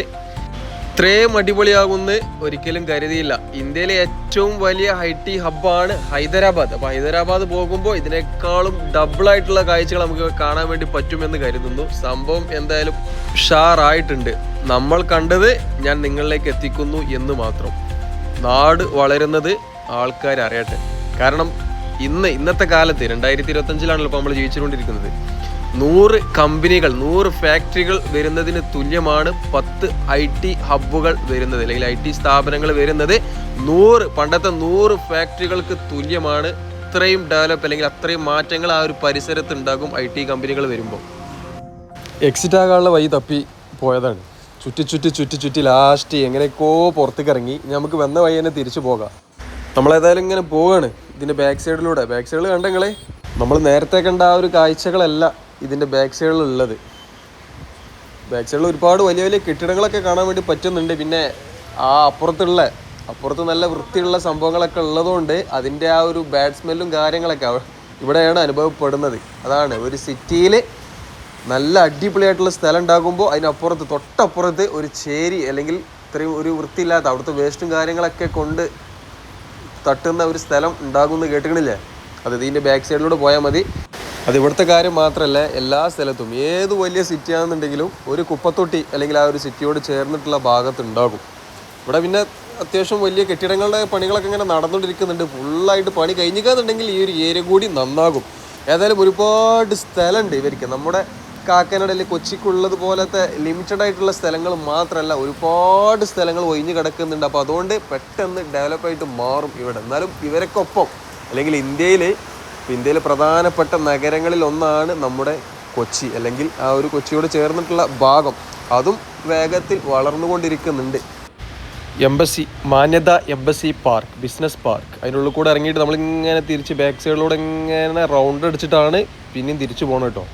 ഇത്രയും അടിപൊളിയാകുമെന്ന് ഒരിക്കലും കരുതിയില്ല. ഇന്ത്യയിലെ ഏറ്റവും വലിയ ഹൈടി ഹബ്ബാണ് ഹൈദരാബാദ്. അപ്പോൾ ഹൈദരാബാദ് പോകുമ്പോൾ ഇതിനേക്കാളും ഡബിൾ ആയിട്ടുള്ള കാഴ്ചകൾ നമുക്ക് കാണാൻ വേണ്ടി പറ്റുമെന്ന് കരുതുന്നു. സംഭവം എന്തായാലും ഉഷാറായിട്ടുണ്ട്. നമ്മൾ കണ്ടത് ഞാൻ നിങ്ങളിലേക്ക് എത്തിക്കുന്നു എന്ന് മാത്രം. നാട് വളരുന്നത് ആൾക്കാർ അറിയട്ടെ കാരണം ഇന്ന് ഇന്നത്തെ കാലത്ത് രണ്ടായിരത്തി ഇരുപത്തഞ്ചിലാണല്ലോ ഇപ്പോൾ നമ്മൾ ജീവിച്ചുകൊണ്ടിരിക്കുന്നത്. നൂറ് കമ്പനികൾ നൂറ് ഫാക്ടറികൾ വരുന്നതിന് തുല്യമാണ് പത്ത് ഐ ടി ഹബ്ബുകൾ വരുന്നത്. അല്ലെങ്കിൽ ഐ ടി സ്ഥാപനങ്ങൾ വരുന്നത് നൂറ് പണ്ടത്തെ നൂറ് ഫാക്ടറികൾക്ക് തുല്യമാണ്. ഇത്രയും ഡെവലപ്പ് അല്ലെങ്കിൽ അത്രയും മാറ്റങ്ങൾ ആ ഒരു പരിസരത്ത് ഉണ്ടാകും ഐ ടി കമ്പനികൾ വരുമ്പോൾ. എക്സിറ്റ് ആകാനുള്ള വഴി തപ്പി പോയതാണ്. ചുറ്റി ചുറ്റി ചുറ്റി ചുറ്റി ലാസ്റ്റ് എങ്ങനെയൊക്കെയോ പുറത്തേക്ക് ഇറങ്ങി. നമുക്ക് വന്ന വഴി തന്നെ തിരിച്ചു പോകാം. നമ്മളേതായാലും ഇങ്ങനെ പോവാണ്. ഇതിന്റെ ബാക്ക് സൈഡിലൂടെ ബാക്ക് സൈഡിൽ കണ്ടെങ്കിൽ നമ്മൾ നേരത്തെ കണ്ട ആ ഒരു കാഴ്ചകളല്ല ഇതിന്റെ ബാക്ക് സൈഡിലുള്ളത് ബാക്ക് സൈഡിൽ ഒരുപാട് വലിയ വലിയ കെട്ടിടങ്ങളൊക്കെ കാണാൻ വേണ്ടി പറ്റുന്നുണ്ട്. പിന്നെ ആ അപ്പുറത്തുള്ള അപ്പുറത്ത് നല്ല വൃത്തിയുള്ള സംഭവങ്ങളൊക്കെ ഉള്ളതുകൊണ്ട് അതിന്റെ ആ ഒരു ബാഡ് സ്മെല്ലും കാര്യങ്ങളൊക്കെ ഇവിടെയാണ് അനുഭവപ്പെടുന്നത്. അതാണ് ഒരു സിറ്റിയിൽ നല്ല അടിപൊളിയായിട്ടുള്ള സ്ഥലം ഉണ്ടാകുമ്പോൾ അതിനപ്പുറത്ത് തൊട്ടപ്പുറത്ത് ഒരു ചേരി അല്ലെങ്കിൽ ഇത്രയും ഒരു വൃത്തിയില്ലാത്ത അവിടുത്തെ വേസ്റ്റും കാര്യങ്ങളൊക്കെ കൊണ്ട് തട്ടുന്ന ഒരു സ്ഥലം ഉണ്ടാകുമെന്ന് കേട്ടിട്ടില്ലേ അത് ഇതിന്റെ ബാക്ക് സൈഡിലൂടെ പോയാൽ മതി. അത് ഇവിടുത്തെ കാര്യം മാത്രമല്ല എല്ലാ സ്ഥലത്തും ഏത് വലിയ സിറ്റി ആണെന്നുണ്ടെങ്കിലും ഒരു കുപ്പത്തൊട്ടി അല്ലെങ്കിൽ ആ ഒരു സിറ്റിയോട് ചേർന്നിട്ടുള്ള ഭാഗത്ത് ഉണ്ടാകും ഇവിടെ പിന്നെ അത്യാവശ്യം വലിയ കെട്ടിടങ്ങളുടെ പണികളൊക്കെ ഇങ്ങനെ നടന്നുകൊണ്ടിരിക്കുന്നുണ്ട്. ഫുള്ളായിട്ട് പണി കഴിഞ്ഞിക്കാന്നുണ്ടെങ്കിൽ ഈ ഒരു ഏരിയ കൂടി നന്നാകും. ഏതായാലും ഒരുപാട് സ്ഥലമുണ്ട് ഇവർക്ക്. നമ്മുടെ കാക്കനാട് അല്ലെങ്കിൽ കൊച്ചിക്കുള്ളത് പോലത്തെ ലിമിറ്റഡ് ആയിട്ടുള്ള സ്ഥലങ്ങൾ മാത്രമല്ല ഒരുപാട് സ്ഥലങ്ങൾ ഒഴിഞ്ഞു കിടക്കുന്നുണ്ട്. അപ്പോൾ അതുകൊണ്ട് പെട്ടെന്ന് ഡെവലപ്പായിട്ട് മാറും ഇവിടെ. എന്നാലും ഇവരൊക്കെ ഒപ്പം അല്ലെങ്കിൽ ഇന്ത്യയിൽ ഇന്ത്യയിലെ പ്രധാനപ്പെട്ട നഗരങ്ങളിൽ ഒന്നാണ് നമ്മുടെ കൊച്ചി. അല്ലെങ്കിൽ ആ ഒരു കൊച്ചിയോട് ചേർന്നിട്ടുള്ള ഭാഗം. അതും വേഗത്തിൽ വളർന്നുകൊണ്ടിരിക്കുന്നുണ്ട്. Embassy Manyata embassy park business park. അതിനുള്ളിൽ കൂടെ ഇറങ്ങിയിട്ട് നമ്മളിങ്ങനെ തിരിച്ച് ബാക്ക് സൈഡിലൂടെ ഇങ്ങനെ റൗണ്ട് അടിച്ചിട്ടാണ് പിന്നെയും തിരിച്ചു പോകണം കേട്ടോ.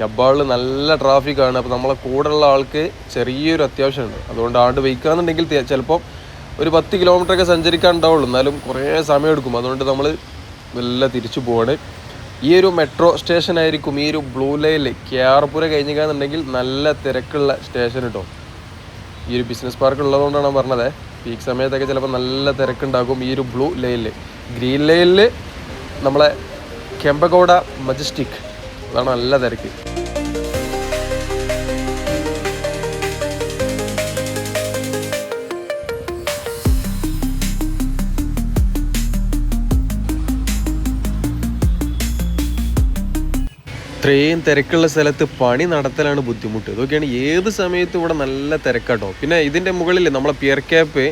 ഡബ്ബാളിൽ നല്ല ട്രാഫിക്കാണ്. അപ്പോൾ നമ്മളെ കൂടെയുള്ള ആൾക്ക് ചെറിയൊരു അത്യാവശ്യമുണ്ട്. അതുകൊണ്ട് ആണ്ട് വയ്ക്കാന്നുണ്ടെങ്കിൽ ചിലപ്പോൾ ഒരു പത്ത് കിലോമീറ്ററൊക്കെ സഞ്ചരിക്കാൻ ഉണ്ടാവുള്ളൂ. എന്നാലും കുറേ സമയം എടുക്കും അതുകൊണ്ട് നമ്മൾ മെല്ലെ തിരിച്ചു പോവാണ്. ഈ ഒരു മെട്രോ സ്റ്റേഷൻ ആയിരിക്കും ഈ ഒരു ബ്ലൂ ലൈനിൽ കെ ആർ പുര കഴിഞ്ഞിക്കാന്നുണ്ടെങ്കിൽ നല്ല തിരക്കുള്ള സ്റ്റേഷൻ കേട്ടോ ഈ ഒരു ബിസിനസ് പാർക്ക് ഉള്ളതുകൊണ്ടാണ് പറഞ്ഞത്. പീക്ക് സമയത്തൊക്കെ ചിലപ്പോൾ നല്ല തിരക്കുണ്ടാകും ഈ ഒരു ബ്ലൂ ലൈനിൽ ഗ്രീൻ ലൈനിൽ നമ്മളെ കെമ്പഗോഡ മജസ്റ്റിക് അതാണ് നല്ല തിരക്ക്. ഇത്രയും തിരക്കുള്ള സ്ഥലത്ത് പണി നടത്തലാണ് ബുദ്ധിമുട്ട്. ഇതൊക്കെയാണ് ഏത് സമയത്തും ഇവിടെ നല്ല തിരക്കാട്ടോ. പിന്നെ ഇതിന്റെ മുകളിൽ നമ്മളെ പിയർ ക്യാപ്പ്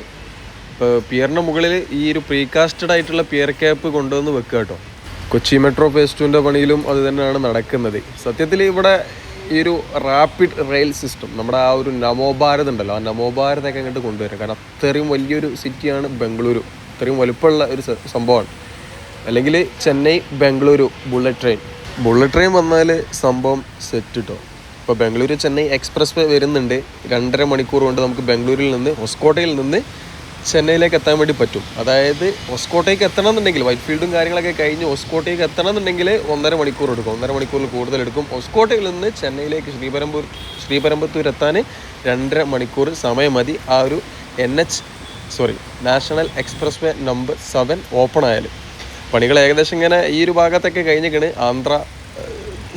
പിയറിന്റെ മുകളിൽ ഈ ഒരു പ്രീകാസ്റ്റഡ് ആയിട്ടുള്ള പിയർ ക്യാപ്പ് കൊണ്ടുവന്ന് വെക്കുക കേട്ടോ കൊച്ചി മെട്രോ ഫേസ് ടുവിന്റെ പണിയിലും അത് തന്നെയാണ് നടക്കുന്നത്. സത്യത്തിൽ ഇവിടെ ഈ ഒരു റാപ്പിഡ് റെയിൽ സിസ്റ്റം നമ്മുടെ ആ ഒരു നമോഭാരത് ഉണ്ടല്ലോ ആ നവോഭാരതൊക്കെ അങ്ങോട്ട് കൊണ്ടുവരാം കാരണം അത്രയും വലിയൊരു സിറ്റിയാണ് ബംഗളൂരു. അത്രയും വലുപ്പമുള്ള ഒരു സംഭവമാണ്. അല്ലെങ്കിൽ Chennai Bengaluru bullet train bullet train വന്നാൽ സംഭവം സെറ്റ് കിട്ടും ഇപ്പോൾ ബാംഗ്ലൂർ ചെന്നൈ എക്സ്പ്രസ് വേ വരുന്നുണ്ട്. രണ്ടര മണിക്കൂർ കൊണ്ട് നമുക്ക് ബാംഗ്ലൂരിൽ നിന്ന് ഹൊസ്കോട്ടയിൽ നിന്ന് ചെന്നൈയിലേക്ക് എത്താൻ വേണ്ടി പറ്റും. അതായത് ഹൊസ്കോട്ടയ്ക്ക് എത്തണം എന്നുണ്ടെങ്കിൽ വൈറ്റ് ഫീൽഡും കാര്യങ്ങളൊക്കെ കഴിഞ്ഞ് ഹൊസ്കോട്ടയ്ക്ക് എത്തണം എന്നുണ്ടെങ്കിൽ ഒന്നര മണിക്കൂർ എടുക്കും. ഒന്നര മണിക്കൂറിൽ കൂടുതൽ എടുക്കും. ഹൊസ്കോട്ടയിൽ നിന്ന് ചെന്നൈയിലേക്ക് ശ്രീപരമ്പൂർ ശ്രീപരമ്പത്തൂർ എത്താൻ രണ്ടര മണിക്കൂർ സമയം മതി. ആ ഒരു N H sorry national express way number seven open ആയാലും. പണികൾ ഏകദേശം ഇങ്ങനെ ഈ ഒരു ഭാഗത്തൊക്കെ കഴിഞ്ഞിക്കണ് ആന്ധ്ര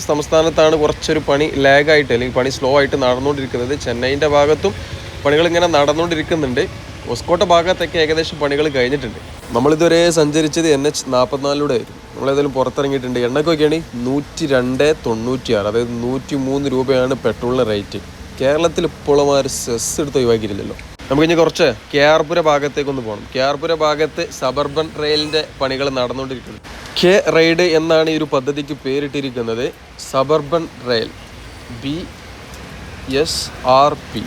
സംസ്ഥാനത്താണ് കുറച്ചൊരു പണി ലാഗായിട്ട് അല്ലെങ്കിൽ പണി സ്ലോ ആയിട്ട് നടന്നുകൊണ്ടിരിക്കുന്നത്. ചെന്നൈന്റെ ഭാഗത്തും പണികൾ ഇങ്ങനെ നടന്നുകൊണ്ടിരിക്കുന്നുണ്ട്. ഒസ്കോട്ട ഭാഗത്തൊക്കെ ഏകദേശം പണികൾ കഴിഞ്ഞിട്ടുണ്ട്. നമ്മളിതുവരെ സഞ്ചരിച്ചത് എൻ എച്ച് നാൽപ്പത്തിനാലിലൂടെ ആയിരുന്നു നമ്മളേതായാലും പുറത്തിറങ്ങിയിട്ടുണ്ട്. എണ്ണക്കൊക്കെയാണ് നൂറ്റി രണ്ട് തൊണ്ണൂറ്റിയാറ് അതായത് നൂറ്റി മൂന്ന് രൂപയാണ് പെട്രോളിന്റെ റേറ്റ് കേരളത്തിൽ ഇപ്പോഴും ആ ഒരു സെസ് എടുത്ത് ഒഴിവാക്കിയിട്ടില്ലല്ലോ. നമുക്ക് ഇനി കുറച്ച് കെ ആർപുര ഭാഗത്തേക്കൊന്ന് പോകണം കെ ആർപുര ഭാഗത്ത് സബർബൻ റെയിലിന്റെ പണികൾ നടന്നുകൊണ്ടിരിക്കുന്നു. കെ റൈഡ് എന്നാണ് ഈ ഒരു പദ്ധതിക്ക് പേരിട്ടിരിക്കുന്നത്. Suburban rail. B S R P.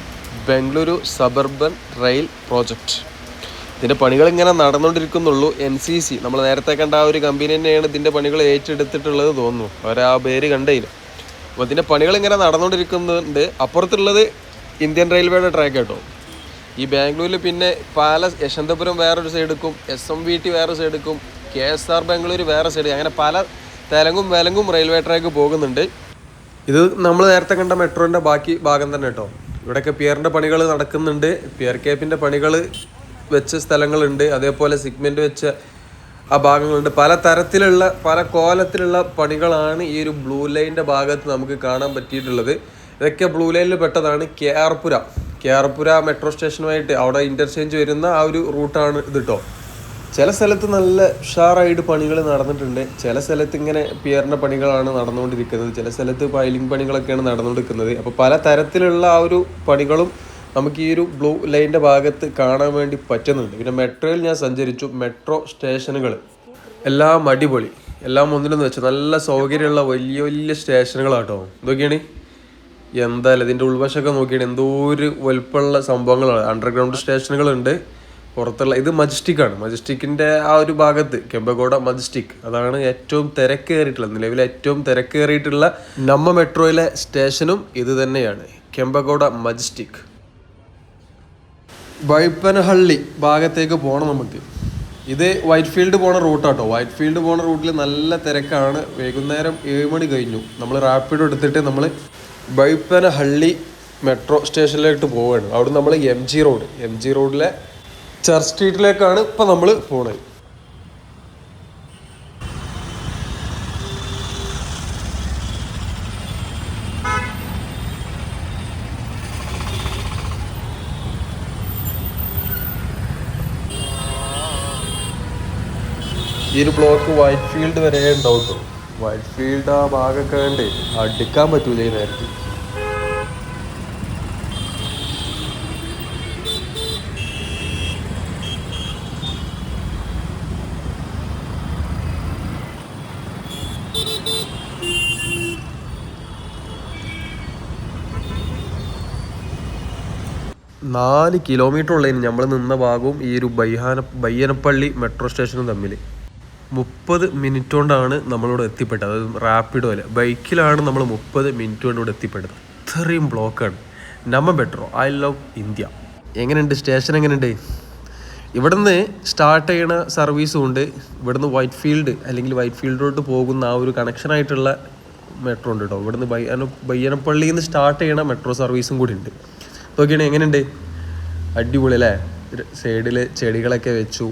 Bengaluru suburban rail project ഇതിന്റെ പണികൾ ഇങ്ങനെ നടന്നുകൊണ്ടിരിക്കുന്നുള്ളൂ എൻ സി സി. നമ്മൾ നേരത്തെ കണ്ട ആ ഒരു കമ്പനി തന്നെയാണ് ഇതിന്റെ പണികൾ ഏറ്റെടുത്തിട്ടുള്ളത് തോന്നുന്നു. അവർ ആ പേര് കണ്ടതിന് അപ്പോൾ ഇതിന്റെ പണികൾ ഇങ്ങനെ നടന്നുകൊണ്ടിരിക്കുന്നുണ്ട്. അപ്പുറത്തുള്ളത് ഇന്ത്യൻ റെയിൽവേയുടെ ട്രാക്ക് കേട്ടോ. ഈ ബാംഗ്ലൂരിൽ പിന്നെ പാലസ് യശന്തപുരം വേറൊരു side S M V T വേറെ side K S R Bangalore വേറെ സൈഡ് അങ്ങനെ പല തെലങ്കും വിലങ്കും റെയിൽവേ ട്രാക്ക് പോകുന്നുണ്ട്. ഇത് നമ്മൾ നേരത്തെ കണ്ട മെട്രോന്റെ ബാക്കി ഭാഗം തന്നെ കേട്ടോ. ഇവിടെയൊക്കെ പിയറിന്റെ പണികൾ നടക്കുന്നുണ്ട്. പിയർ കേപ്പിന്റെ പണികൾ വെച്ച സ്ഥലങ്ങളുണ്ട്. അതേപോലെ സിഗ്മെന്റ് വെച്ച ആ ഭാഗങ്ങളുണ്ട്. പല തരത്തിലുള്ള പല കോലത്തിലുള്ള പണികളാണ് ഈ ഒരു ബ്ലൂ ലൈനിന്റെ ഭാഗത്ത് നമുക്ക് കാണാൻ പറ്റിയിട്ടുള്ളത്. ഇതൊക്കെ ബ്ലൂ ലൈനിൽ പെട്ടതാണ് കെ ആർപുര കെ ആർപുര മെട്രോ സ്റ്റേഷനുമായിട്ട് അവിടെ ഇന്റർചേഞ്ച് വരുന്ന ആ ഒരു റൂട്ടാണ് ഇത് കേട്ടോ ചില സ്ഥലത്ത് നല്ല ഉഷാറായിട്ട് പണികൾ നടന്നിട്ടുണ്ട്. ചില സ്ഥലത്ത് ഇങ്ങനെ പിയറിന്റെ പണികളാണ് നടന്നുകൊണ്ടിരിക്കുന്നത്. ചില സ്ഥലത്ത് പൈലിംഗ് പണികളൊക്കെയാണ് നടന്നുകൊണ്ടിരിക്കുന്നത്. അപ്പോൾ പല തരത്തിലുള്ള ആ ഒരു പണികളും നമുക്ക് ഈ ഒരു ബ്ലൂ ലൈന്റെ ഭാഗത്ത് കാണാൻ വേണ്ടി പറ്റുന്നുണ്ട്. പിന്നെ മെട്രോയിൽ ഞാൻ സഞ്ചരിച്ചു. മെട്രോ സ്റ്റേഷനുകൾ എല്ലാം അടിപൊളി. എല്ലാം ഒന്നിനെന്ന് വെച്ചാൽ നല്ല സൗകര്യമുള്ള വലിയ വലിയ സ്റ്റേഷനുകളാട്ടോ ഇതൊക്കെയാണ് എന്തായാലും ഇതിന്റെ ഉൾവശമൊക്കെ നോക്കിയാണ് എന്തോ ഒരു വലുപ്പമുള്ള സംഭവങ്ങളാണ്. അണ്ടർഗ്രൗണ്ട് സ്റ്റേഷനുകളുണ്ട്. പുറത്തുള്ള ഇത് മജസ്റ്റിക് ആണ്. മജസ്റ്റിക്കിന്റെ ആ ഒരു ഭാഗത്ത് കെമ്പഗോഡ മജസ്റ്റിക് അതാണ് ഏറ്റവും തിരക്കേറിയിട്ടുള്ളത് നിലവിൽ ഏറ്റവും തിരക്കേറിയിട്ടുള്ള നമ്മ മെട്രോയിലെ സ്റ്റേഷനും ഇത് തന്നെയാണ്. കെമ്പഗോഡ മജസ്റ്റിക് വൈപ്പനഹള്ളി ഭാഗത്തേക്ക് പോകണം നമുക്ക്. ഇത് വൈറ്റ് ഫീൽഡ് പോണ റൂട്ടാട്ടോ വൈറ്റ് ഫീൽഡ് പോണ റൂട്ടിൽ നല്ല തിരക്കാണ്. വൈകുന്നേരം ഏഴ് മണി കഴിഞ്ഞു. നമ്മൾ റാപ്പിഡ് എടുത്തിട്ട് നമ്മൾ വൈപ്പനഹള്ളി മെട്രോ സ്റ്റേഷനിലേക്ക് പോവുകയാണ്. അവിടെ നമ്മൾ M G road M G റോഡിലെ ചർച്ച് സ്ട്രീറ്റിലേക്കാണ് ഇപ്പം നമ്മൾ പോണത്. ഈ ഒരു ബ്ലോക്ക് വൈറ്റ് ഫീൽഡ് വരെ ഉണ്ടാവും ട്ടോ. വൈറ്റ് ഫീൽഡ് ആ ഭാഗമൊക്കെ കണ്ടേ അടുക്കാൻ പറ്റൂല ഈ നേരത്ത്. നാല് കിലോമീറ്റർ ഉള്ളതിന് നമ്മൾ നിന്ന ഭാഗവും ഈ ഒരു ബൈഹാന ബയ്യനപ്പള്ളി മെട്രോ സ്റ്റേഷനും തമ്മിൽ മുപ്പത് മിനിറ്റ് കൊണ്ടാണ് നമ്മളിവിടെ എത്തിപ്പെട്ടത്. അതായത് റാപ്പിഡോ അല്ല ബൈക്കിലാണ് നമ്മൾ മുപ്പത് മിനിറ്റ് കൊണ്ട് ഇവിടെ എത്തിപ്പെട്ടത്. അത്രയും ബ്ലോക്കാണ്. നമ്മ ബെറ്ററോ? I love India. എങ്ങനെയുണ്ട്? സ്റ്റേഷൻ എങ്ങനെയുണ്ട്? ഇവിടുന്ന് സ്റ്റാർട്ട് ചെയ്യണ സർവീസും ഉണ്ട്. ഇവിടുന്ന് വൈറ്റ് ഫീൽഡ് അല്ലെങ്കിൽ വൈറ്റ് ഫീൽഡിലോട്ട് പോകുന്ന ആ ഒരു കണക്ഷനായിട്ടുള്ള മെട്രോ ഉണ്ട് കേട്ടോ ഇവിടുന്ന് ബയ്യന ബയ്യനപ്പള്ളിയിൽ നിന്ന് സ്റ്റാർട്ട് ചെയ്യണ മെട്രോ സർവീസും കൂടി ഉണ്ട്. നോക്കിയാണ് എങ്ങനെയുണ്ട്? അടിപൊളി അല്ലേ? സൈഡിൽ ചെടികളൊക്കെ വെച്ചു.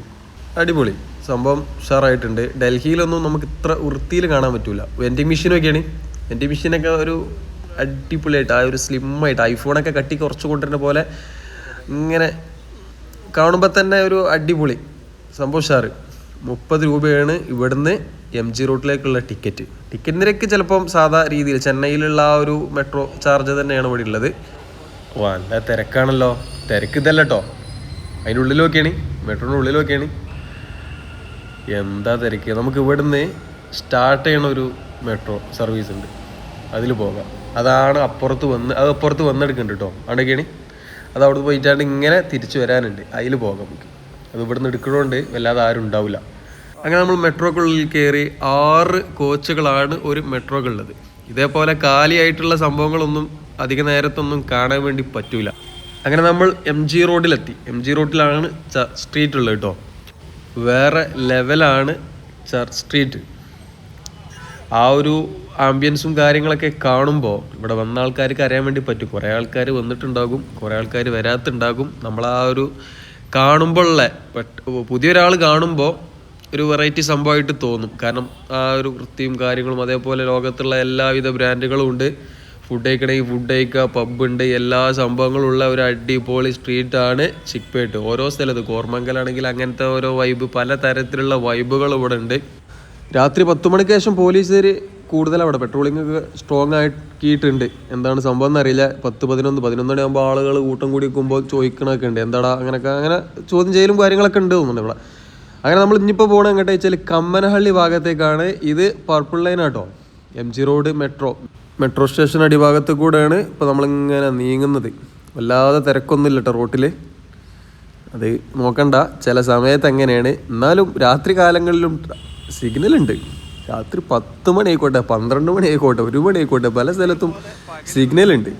അടിപൊളി. സംഭവം ഉഷാറായിട്ടുണ്ട്. ഡൽഹിയിലൊന്നും നമുക്ക് ഇത്ര വൃത്തിയിൽ കാണാൻ പറ്റൂല. വെന്റിംഗ് മെഷീനൊക്കെയാണ് വെന്റിംഗ് മെഷീനൊക്കെ ഒരു അടിപൊളിയായിട്ട് ആ ഒരു സ്ലിമ്മായിട്ട് ഐഫോണൊക്കെ കട്ടി കുറച്ച് കൊണ്ടുവരുന്ന പോലെ ഇങ്ങനെ കാണുമ്പോൾ തന്നെ ഒരു അടിപൊളി. സംഭവം ഉഷാറ്. മുപ്പത് രൂപയാണ് ഇവിടുന്ന് എം ജി റൂട്ടിലേക്കുള്ള ടിക്കറ്റ് ടിക്കറ്റ് നിരക്ക് ചിലപ്പം സാധാ രീതിയിൽ ചെന്നൈയിലുള്ള ആ ഒരു മെട്രോ ചാർജ് തന്നെയാണ് ഇവിടെ ഉള്ളത്. നല്ല തിരക്കാണല്ലോ. തിരക്ക് ഇതല്ല കേട്ടോ അതിനുള്ളിലൊക്കെയാണ് മെട്രോയുടെ ഉള്ളിലൊക്കെയാണ് എന്താ തിരക്ക്? നമുക്ക് ഇവിടുന്ന് സ്റ്റാർട്ട് ചെയ്യണ ഒരു മെട്രോ സർവീസ് ഉണ്ട്. അതിൽ പോകാം. അതാണ് അപ്പുറത്ത് വന്ന് അത് അപ്പുറത്ത് വന്നെടുക്കുന്നുണ്ട് കേട്ടോ അത് അവിടെ പോയിട്ടാണ്ട് ഇങ്ങനെ തിരിച്ചു വരാനുണ്ട്. അതിൽ പോകാം നമുക്ക്. അത് ഇവിടുന്ന് എടുക്കണോണ്ട് വല്ലാതെ ആരും ഉണ്ടാവില്ല. അങ്ങനെ നമ്മൾ മെട്രോക്കുള്ളിൽ കയറി ആറ് കോച്ചുകളാണ് ഒരു മെട്രോക്കുള്ളത് ഇതേപോലെ കാലിയായിട്ടുള്ള സംഭവങ്ങളൊന്നും അധിക നേരത്തൊന്നും കാണാൻ വേണ്ടി പറ്റൂല. അങ്ങനെ നമ്മൾ എം ജി റോഡിലെത്തി എം ജി റോഡിലാണ് സ്ട്രീറ്റ് ഉള്ളത് കേട്ടോ വേറെ ലെവലാണ് ചർച്ച് സ്ട്രീറ്റ് ആ ഒരു ആംബിയൻസും കാര്യങ്ങളൊക്കെ കാണുമ്പോൾ ഇവിടെ വന്ന ആൾക്കാർക്ക് അറിയാൻ വേണ്ടി പറ്റും. കുറേ ആൾക്കാർ വന്നിട്ടുണ്ടാകും കുറേ ആൾക്കാർ വരാത്തുണ്ടാകും. നമ്മൾ ആ ഒരു കാണുമ്പോഴുള്ള പുതിയൊരാൾ കാണുമ്പോൾ ഒരു വെറൈറ്റി സംഭവമായിട്ട് തോന്നും. കാരണം ആ ഒരു വൃത്തിയും കാര്യങ്ങളും അതേപോലെ ലോകത്തുള്ള എല്ലാവിധ ബ്രാൻഡുകളും ഉണ്ട്. ഫുഡ് കഴിക്കണമെങ്കിൽ ഫുഡ് കഴിക്കുക പബ് ഉണ്ട് എല്ലാ സംഭവങ്ങളും ഉള്ള ഒരു അടിപൊളി സ്ട്രീറ്റാണ് ചിക്പേട്ട് ഓരോ സ്ഥലത്ത്. കോർമംഗലാണെങ്കിൽ അങ്ങനത്തെ ഓരോ വൈബ് പല തരത്തിലുള്ള വൈബുകൾ ഇവിടെ ഉണ്ട്. രാത്രി പത്ത് മണിക്ക് ശേഷം പോലീസുകാർ കൂടുതൽ അവിടെ പെട്രോളിംഗ് ഒക്കെ സ്ട്രോങ് ആക്കിയിട്ടുണ്ട്. എന്താണ് സംഭവം എന്നറിയില്ല. പത്ത് പതിനൊന്ന് പതിനൊന്ന് മണിയാകുമ്പോൾ ആളുകൾ കൂട്ടം കൂടി നിൽക്കുമ്പോൾ ചോദിക്കണമൊക്കെ ഉണ്ട്. എന്താടാ അങ്ങനെയൊക്കെ അങ്ങനെ ചോദ്യം ചെയ്യലും കാര്യങ്ങളൊക്കെ ഉണ്ട് തോന്നുന്നുണ്ട് ഇവിടെ. അങ്ങനെ നമ്മൾ ഇനിയിപ്പോൾ പോകണം എങ്ങോട്ട് വെച്ചാൽ കമ്മനഹള്ളി ഭാഗത്തേക്കാണ്. ഇത് പർപ്പിൾ ലൈൻ ആട്ടോ M G road metro metro station അടിഭാഗത്ത് കൂടെയാണ് ഇപ്പോൾ നമ്മളിങ്ങനെ നീങ്ങുന്നത്. വല്ലാതെ തിരക്കൊന്നുമില്ല കേട്ടോ റോട്ടിൽ അത് നോക്കണ്ട ചില സമയത്ത് എങ്ങനെയാണ്? എന്നാലും രാത്രി കാലങ്ങളിലും സിഗ്നൽ ഉണ്ട്. രാത്രി പത്ത് മണി ആയിക്കോട്ടെ പന്ത്രണ്ട് മണി ആയിക്കോട്ടെ ഒരു മണി ആയിക്കോട്ടെ പല സ്ഥലത്തും സിഗ്നൽ ഉണ്ട്.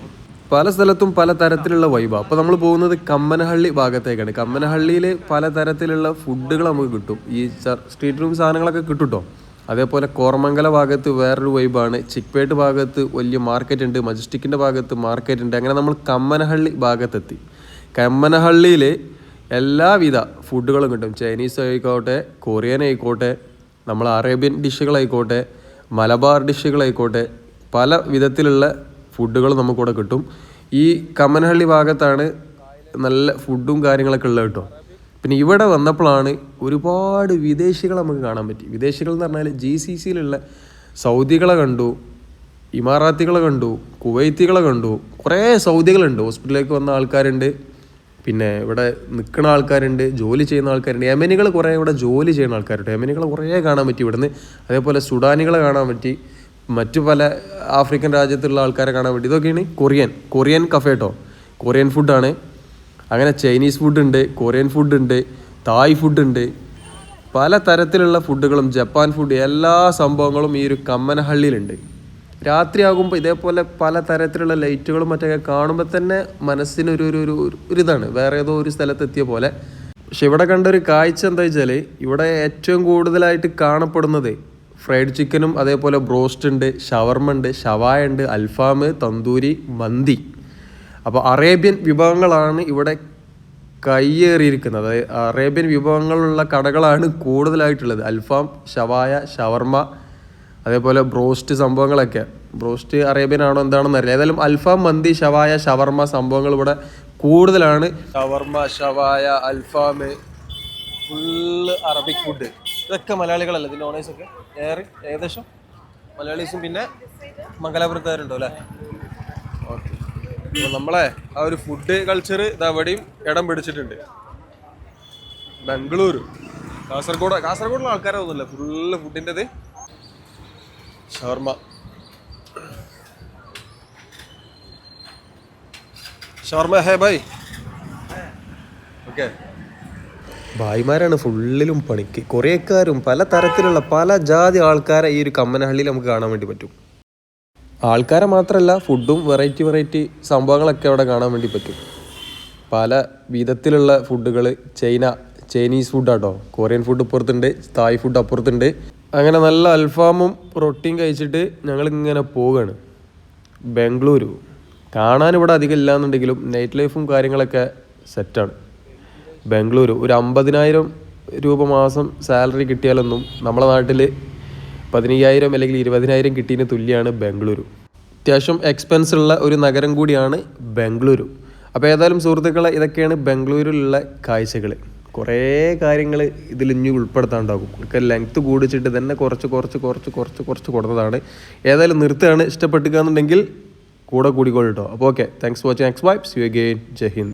പല സ്ഥലത്തും പല തരത്തിലുള്ള വൈബാണ് അപ്പോൾ നമ്മൾ പോകുന്നത് കമ്മനഹള്ളി ഭാഗത്തേക്കാണ്. കമ്മനഹള്ളിയിൽ പല തരത്തിലുള്ള ഫുഡുകൾ നമുക്ക് കിട്ടും. ഈ സ്ട്രീറ്റ് റൂം സാധനങ്ങളൊക്കെ കിട്ടും കേട്ടോ അതേപോലെ കോർമംഗല ഭാഗത്ത് വേറൊരു വൈബാണ് ചിക്പേട്ട് ഭാഗത്ത് വലിയ മാർക്കറ്റ് ഉണ്ട്. മജസ്റ്റിക്കിന്റെ ഭാഗത്ത് മാർക്കറ്റ് ഉണ്ട്. അങ്ങനെ നമ്മൾ കമ്മനഹള്ളി ഭാഗത്തെത്തി. കമ്മനഹള്ളിയിൽ എല്ലാവിധ ഫുഡുകളും കിട്ടും. ചൈനീസ് ആയിക്കോട്ടെ കൊറിയൻ ആയിക്കോട്ടെ നമ്മൾ അറേബ്യൻ ഡിഷുകളായിക്കോട്ടെ മലബാർ ഡിഷുകളായിക്കോട്ടെ പല വിധത്തിലുള്ള ഫുഡുകൾ നമുക്കിവിടെ കിട്ടും. ഈ കമ്മനഹള്ളി ഭാഗത്താണ് നല്ല ഫുഡും കാര്യങ്ങളൊക്കെ ഉള്ളത് കേട്ടോ. പിന്നെ ഇവിടെ വന്നപ്പോഴാണ് ഒരുപാട് വിദേശികൾ നമുക്ക് കാണാൻ പറ്റി. വിദേശികൾ എന്ന് പറഞ്ഞാൽ ജി സി സിയിലുള്ള സൗദികളെ കണ്ടു ഇമാറാത്തികളെ കണ്ടു കുവൈത്തികളെ കണ്ടു. കുറേ സൗദികളുണ്ട്. ഹോസ്പിറ്റലിലേക്ക് വന്ന ആൾക്കാരുണ്ട്. പിന്നെ ഇവിടെ നിൽക്കുന്ന ആൾക്കാരുണ്ട് ജോലി ചെയ്യുന്ന ആൾക്കാരുണ്ട്. യമനികൾ കുറേ ഇവിടെ ജോലി ചെയ്യുന്ന ആൾക്കാരുണ്ട്. യമനികളെ കുറേ കാണാൻ പറ്റി ഇവിടുന്ന്. അതേപോലെ സുഡാനികളെ കാണാൻ പറ്റി. മറ്റു പല ആഫ്രിക്കൻ രാജ്യത്തുള്ള ആൾക്കാരെ കാണാൻ പറ്റി. ഇതൊക്കെയാണ് കൊറിയൻ. കൊറിയൻ കഫേ കേട്ടോ കൊറിയൻ ഫുഡാണ് അങ്ങനെ ചൈനീസ് ഫുഡ് ഉണ്ട് കൊറിയൻ ഫുഡ് ഉണ്ട് തായ് ഫുഡ് ഉണ്ട്. പല തരത്തിലുള്ള ഫുഡുകളും ജപ്പാൻ ഫുഡ് എല്ലാ സംഭവങ്ങളും ഈ ഒരു കമ്മനഹള്ളിയിലുണ്ട് രാത്രിയാകുമ്പോൾ ഇതേപോലെ പല തരത്തിലുള്ള ലൈറ്റുകളും മറ്റൊക്കെ കാണുമ്പോൾ തന്നെ മനസ്സിനൊരു ഒരു ഒരു ഇതാണ് വേറെ ഏതോ ഒരു സ്ഥലത്തെത്തിയ പോലെ. പക്ഷെ ഇവിടെ കണ്ട ഒരു കാഴ്ച എന്താ വെച്ചാൽ ഇവിടെ ഏറ്റവും കൂടുതലായിട്ട് കാണപ്പെടുന്നത് ഫ്രൈഡ് ചിക്കനും അതേപോലെ ബ്രോസ്റ്റ് ഉണ്ട് ഷവർമ ഉണ്ട് ഷവായ ഉണ്ട് അൽഫാം തന്തൂരി മന്തി. അപ്പോൾ അറേബ്യൻ വിഭവങ്ങളാണ് ഇവിടെ കയ്യേറിയിരിക്കുന്നത്. അതായത് അറേബ്യൻ വിഭവങ്ങളുള്ള കടകളാണ് കൂടുതലായിട്ടുള്ളത്. അൽഫാം ഷവായ ഷവർമ അതേപോലെ ബ്രോസ്റ്റ് സംഭവങ്ങളൊക്കെ. ബ്രോസ്റ്റ് അറേബ്യൻ ആണോ എന്താണെന്ന് അറിയില്ല. ഏതായാലും അൽഫാം മന്തി ഷവായ ഷവർമ സംഭവങ്ങൾ ഇവിടെ കൂടുതലാണ്. ഷവർമ ഷവായ അൽഫാം ഫുള്ള് അറബിക് ഫുഡ്. ഇതൊക്കെ മലയാളികളല്ല ഇതിന്റെ ഓണേഴ്സൊക്കെ ഏറെ ഏകദേശം? മലയാളീസും പിന്നെ മംഗലാപുരത്തുകാരുണ്ടോ അല്ലേ? ഓക്കെ. അപ്പോൾ നമ്മളെ ആ ഒരു ഫുഡ് കൾച്ചർ ഇത് അവിടെയും ഇടം പിടിച്ചിട്ടുണ്ട്. ബംഗളൂരു കാസർഗോഡ് കാസർഗോഡുള്ള ആൾക്കാരൊന്നുമില്ല ഫുള്ള് ഫുഡിന്റെത് ഷവർമ ഷവർമ ഹേ ബൈ. ഓക്കെ. ഭായിമാരാണ് ഫുള്ളിലും പണിക്ക്. കുറേക്കാരും പല തരത്തിലുള്ള പല ജാതി ആൾക്കാരെ ഈ ഒരു കമ്മനഹള്ളിയിൽ നമുക്ക് കാണാൻ വേണ്ടി പറ്റും. ആൾക്കാരെ മാത്രമല്ല ഫുഡും വെറൈറ്റി വെറൈറ്റി സംഭവങ്ങളൊക്കെ അവിടെ കാണാൻ വേണ്ടി പറ്റും. പല വിധത്തിലുള്ള ഫുഡുകൾ ചൈന ചൈനീസ് ഫുഡാട്ടോ കൊറിയൻ ഫുഡ് അപ്പുറത്തുണ്ട് തായ് ഫുഡ് അപ്പുറത്തുണ്ട്. അങ്ങനെ നല്ല അൽഫാമും റൊട്ടിയും കഴിച്ചിട്ട് ഞങ്ങൾ ഇങ്ങനെ പോവുകയാണ് ബാംഗ്ലൂരു. കാണാൻ ഇവിടെ അധികം ഇല്ലാന്നുണ്ടെങ്കിലും നൈറ്റ് ലൈഫും കാര്യങ്ങളൊക്കെ സെറ്റാണ് ബാംഗ്ലൂരു. ഒരു അമ്പതിനായിരം രൂപ മാസം സാലറി കിട്ടിയാലൊന്നും നമ്മളെ നാട്ടിൽ പതിനയ്യായിരം അല്ലെങ്കിൽ ഇരുപതിനായിരം കിട്ടിയതിന് തുല്യമാണ് ബംഗളൂരു അത്യാവശ്യം എക്സ്പെൻസ് ഉള്ള ഒരു നഗരം കൂടിയാണ് ബംഗളൂരു അപ്പോൾ ഏതായാലും സുഹൃത്തുക്കളെ ഇതൊക്കെയാണ് ബാംഗ്ലൂരിലുള്ള കാഴ്ചകൾ കുറേ കാര്യങ്ങൾ ഇതിൽ ഇനി ഉൾപ്പെടുത്താണ്ടാകും ഒക്കെ ലെങ്ത്ത് കൂടിച്ചിട്ട് തന്നെ കുറച്ച് കുറച്ച് കുറച്ച് കുറച്ച് കുറച്ച് കൊടുത്തതാണ്. ഏതായാലും നിർത്തുകയാണ് ഇഷ്ടപ്പെട്ടുക എന്നുണ്ടെങ്കിൽ കൂടെ കൂടിക്കോളൂ കേട്ടോ. അപ്പോൾ okay thanks for watching X vibes you again Jai Hind.